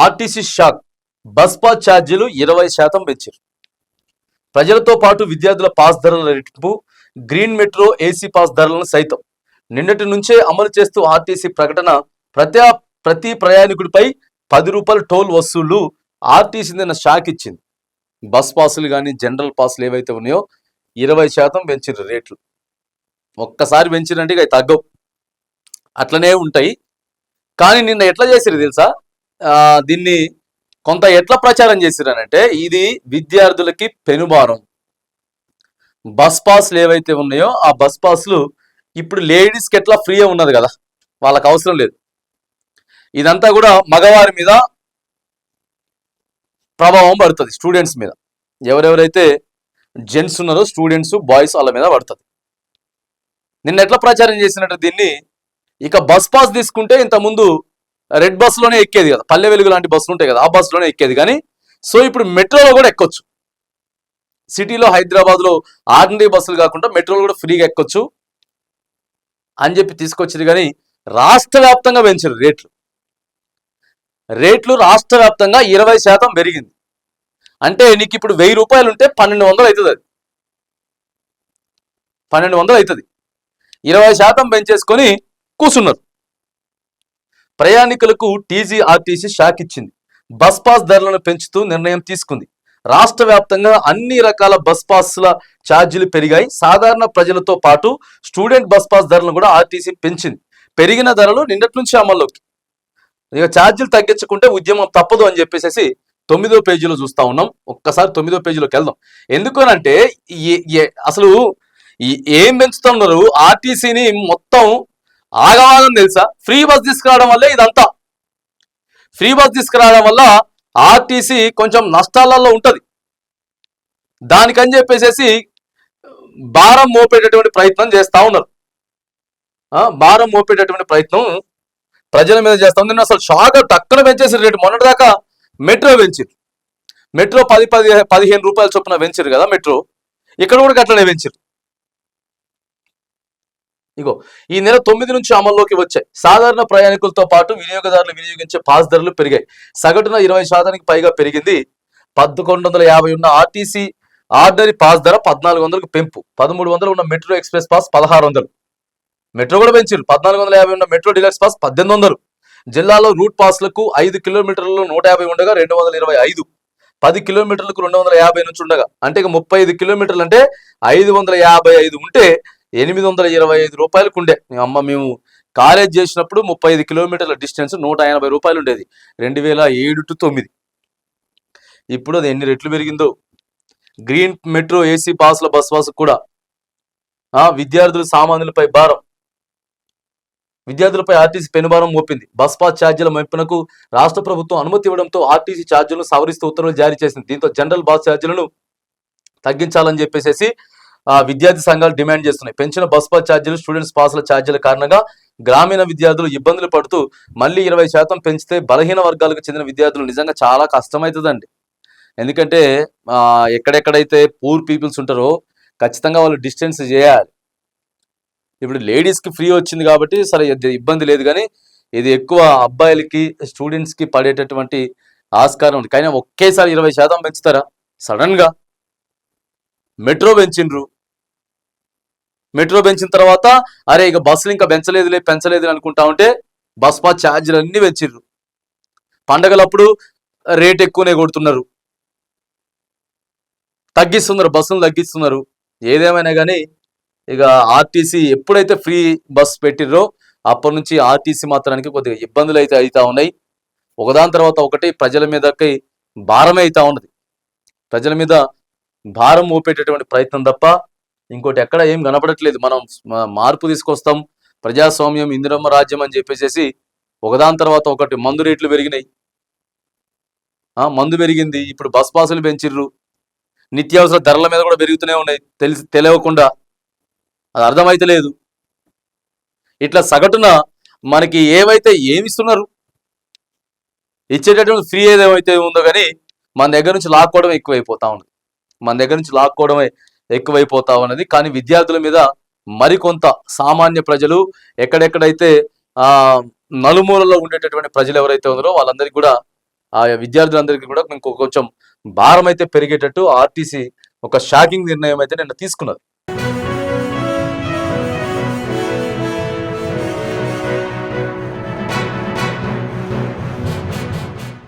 RTC shock. Bus pass ఛార్జీలు ఇరవై శాతం పెంచారు. ప్రజలతో పాటు విద్యార్థుల పాస్ ధరల రెట్టింపు గ్రీన్ మెట్రో ఏసీ పాస్ ధరలను సైతం. నిన్నటి నుంచే అమలు చేస్తూ ఆర్టీసీ ప్రకటన ప్రతి ప్రతి ప్రయాణికుడిపై పది రూపాయల టోల్ వసూళ్ళు ఆర్టీసీ నిన్న షాక్ ఇచ్చింది. బస్ పాసులు కానీ జనరల్ పాసులు ఏవైతే ఉన్నాయో ఇరవై శాతం పెంచారు రేట్లు. ఒక్కసారి పెంచినంటే ఇక అవి తగ్గవు. అట్లనే ఉంటాయి. కానీ నిన్న ఎట్లా చేసిరు తెలుసా? దీన్ని కొంత ఎట్లా ప్రచారం చేసిరనంటే ఇది విద్యార్థులకి పెనుభారం. బస్ పాస్లు ఏవైతే ఉన్నాయో ఆ బస్ పాస్లు ఇప్పుడు లేడీస్కి ఎట్లా ఫ్రీగా ఉన్నది కదా వాళ్ళకి అవసరం లేదు. ఇదంతా కూడా మగవారి మీద ప్రభావం పడుతుంది స్టూడెంట్స్ మీద. ఎవరెవరైతే జెంట్స్ ఉన్నారో స్టూడెంట్స్ బాయ్స్ వాళ్ళ మీద పడుతుంది. నిన్న ఎట్లా ప్రచారం చేసినట్టు దీన్ని ఇక బస్ పాస్ తీసుకుంటే ఇంతకుముందు ముందు రెడ్ బస్సులోనే ఎక్కేది కదా. పల్లె వెలుగు లాంటి బస్సులు ఉంటాయి కదా ఆ బస్సులోనే ఎక్కేది. కానీ సో ఇప్పుడు మెట్రోలో కూడా ఎక్కొచ్చు. సిటీలో హైదరాబాద్లో ఆర్డినరీ బస్సులు కాకుండా మెట్రోలు కూడా ఫ్రీగా ఎక్కొచ్చు అని చెప్పి తీసుకొచ్చింది. కానీ రాష్ట్ర వ్యాప్తంగా పెంచారు రేట్లు. రేట్లు రాష్ట్ర వ్యాప్తంగా ఇరవై శాతం పెరిగింది. అంటే నీకు ఇప్పుడు వెయ్యి రూపాయలు ఉంటే పన్నెండు వందలు అవుతుంది అది. పన్నెండు వందలు అవుతుంది. ఇరవై శాతం పెంచేసుకొని కూర్చున్నారు. ప్రయాణికులకు టీజీఆర్టీసీ షాక్ ఇచ్చింది. బస్ పాస్ ధరలను పెంచుతూ నిర్ణయం తీసుకుంది. రాష్ట్ర వ్యాప్తంగా అన్ని రకాల బస్ పాస్ల ఛార్జీలు పెరిగాయి. సాధారణ ప్రజలతో పాటు స్టూడెంట్ బస్ పాస్ ధరలను కూడా ఆర్టీసీ పెంచింది. పెరిగిన ధరలు నిన్నటి నుంచి అమల్లోకి. ఇక ఛార్జీలు తగ్గించుకుంటే ఉద్యమం తప్పదు అని చెప్పేసి తొమ్మిదో పేజీలో చూస్తా ఉన్నాం. ఒక్కసారి తొమ్మిదో పేజీలోకి వెళ్దాం. ఎందుకనంటే అసలు ఏం పెంచుతున్నారు? ఆర్టీసీని మొత్తం ఆగవాగం తెలుసా? ఫ్రీ బస్ తీసుకురావడం వల్లే ఇదంతా. ఫ్రీ బస్ తీసుకురావడం వల్ల ఆర్టీసీ కొంచెం నష్టాలలో ఉంటుంది. దానికని చెప్పేసి భారం మోపేటటువంటి ప్రయత్నం చేస్తూ ఉన్నారు. భారం మోపేటటువంటి ప్రయత్నం ప్రజల మీద చేస్తూ ఉంది నిన్న అసలు షాక్ టక్కున పెంచేసారు రేటు మొన్నటిదాకా మెట్రో పెంచారు మెట్రో పది పది పదిహేను రూపాయల చొప్పున పెంచారు కదా మెట్రో. ఇక్కడ కూడా అట్లనే పెంచారు ఇగో ఈ నెల తొమ్మిది నుంచి అమల్లోకి వచ్చాయి. సాధారణ ప్రయాణికులతో పాటు వినియోగదారులు వినియోగించే పాస్ ధరలు పెరిగాయి. సగటున ఇరవై శాతానికి పైగా పెరిగింది. పదకొండు వందల యాభై ఉన్న ఆర్టీసీ ఆర్డినరీ పాస్ ధర పద్నాలుగు వందలకు పెంపు. పదమూడు వందలు ఉన్న మెట్రో ఎక్స్ప్రెస్ పాస్ పదహారు వందలు. మెట్రో కూడా పెంచారు పద్నాలుగు వందల యాభై ఉన్న మెట్రో డిలక్స్ పాస్ పద్దెనిమిది వందలు. జిల్లాలో రూట్ పాస్లకు ఐదు కిలోమీటర్లలో నూట యాభై ఉండగా రెండు వందల ఇరవై ఐదు. పది కిలోమీటర్లకు రెండు వందల యాభై నుంచి ఉండగా. అంటే ఇక ముప్పై ఐదు కిలోమీటర్లు అంటే ఐదు వందల యాభై ఐదు ఉంటే ఎనిమిది వందల ఇరవై ఐదు రూపాయలకు ఉండే అమ్మ మేము కాలేజ్ చేసినప్పుడు ముప్పై ఐదు కిలోమీటర్ల డిస్టెన్స్ నూట ఎనభై రూపాయలు ఉండేది రెండు వేల ఏడు టు తొమ్మిది. ఇప్పుడు అది ఎన్ని రెట్లు పెరిగిందో. గ్రీన్ మెట్రో ఏసీ పాస్ల బస్ పాస్ కూడా. విద్యార్థులు సామాన్యులపై భారం. విద్యార్థులపై ఆర్టీసీ పెనుభారం మోపింది. బస్ పాస్ ఛార్జీల మెప్పునకు రాష్ట్ర ప్రభుత్వం అనుమతి ఇవ్వడంతో ఆర్టీసీ ఛార్జీలను సవరిస్తూ ఉత్తర్వులు జారీ చేసింది. దీంతో జనరల్ బస్ ఛార్జీలను తగ్గించాలని చెప్పేసి విద్యార్థి సంఘాలు డిమాండ్ చేస్తున్నాయి. పెంచిన బస్ పాస్ ఛార్జీలు స్టూడెంట్స్ పాస్ల ఛార్జీల కారణంగా గ్రామీణ విద్యార్థులు ఇబ్బందులు పడుతూ మళ్ళీ ఇరవై శాతం పెంచితే బలహీన వర్గాలకు చెందిన విద్యార్థులు నిజంగా చాలా కష్టమవుతుందండి ఎందుకంటే ఎక్కడెక్కడైతే పూర్ పీపుల్స్ ఉంటారో ఖచ్చితంగా వాళ్ళు డిస్టెన్స్ చేయాలి. ఇప్పుడు లేడీస్కి ఫ్రీ వచ్చింది కాబట్టి సరే ఇబ్బంది లేదు కానీ ఇది ఎక్కువ అబ్బాయిలకి స్టూడెంట్స్కి పడేటటువంటి ఆస్కారం ఉంది. కానీ ఒకేసారి ఇరవై శాతం పెంచుతారా? సడన్గా. మెట్రో పెంచిండ్రు. మెట్రో పెంచిన తర్వాత అరే ఇక బస్సులు ఇంకా పెంచలేదులే పెంచలేదు అనుకుంటా ఉంటే బస్ పాస్ ఛార్జీలు అన్ని పెంచిండ్రు. పండగలప్పుడు రేట్ ఎక్కువనే కొడుతున్నారు. తగ్గిస్తున్నారు బస్సులు తగ్గిస్తున్నారు. ఏదేమైనా కానీ ఇక ఆర్టీసీ ఎప్పుడైతే ఫ్రీ బస్ పెట్టిర్రో అప్పటి నుంచి ఆర్టీసీ మాత్రానికి కొద్దిగా ఇబ్బందులు అయితే అవుతా ఉన్నాయి. ఒకదాని తర్వాత ఒకటి ప్రజల మీదకి భారమే అవుతా ఉన్నది. ప్రజల మీద భారం మోపేటటువంటి ప్రయత్నం తప్ప ఇంకోటి ఎక్కడ ఏం కనపడట్లేదు. మనం మార్పు తీసుకొస్తాం. ప్రజాస్వామ్యం ఇందిరమ్మ రాజ్యం అని చెప్పేసి ఒకదాని తర్వాత ఒకటి మందు రేట్లు పెరిగినాయి. ఆ మందు పెరిగింది. ఇప్పుడు బస్ పాసులు పెంచిర్రు. నిత్యావసర ధరల మీద కూడా పెరుగుతూనే ఉన్నాయి. తెలిసి తెలియకుండా. అది అర్థమైతే లేదు. ఇట్లా సగటున మనకి ఏవైతే ఏమి ఇస్తున్నారు ఇచ్చేటటువంటి ఫ్రీ ఏదేమైతే ఉందో కానీ మన దగ్గర నుంచి లాక్కోవడం ఎక్కువైపోతా ఉంది. మన దగ్గర నుంచి లాక్కోవడమే ఎక్కువైపోతా ఉన్నది కానీ విద్యార్థుల మీద మరికొంత సామాన్య ప్రజలు ఎక్కడెక్కడైతే ఆ నలుమూలలో ఉండేటటువంటి ప్రజలు ఎవరైతే ఉన్నారో వాళ్ళందరికీ కూడా ఆ విద్యార్థులందరికీ కూడా ఇంకో కొంచెం భారం అయితే పెరిగేటట్టు ఆర్టీసీ ఒక షాకింగ్ నిర్ణయం అయితే నిన్న తీసుకున్నది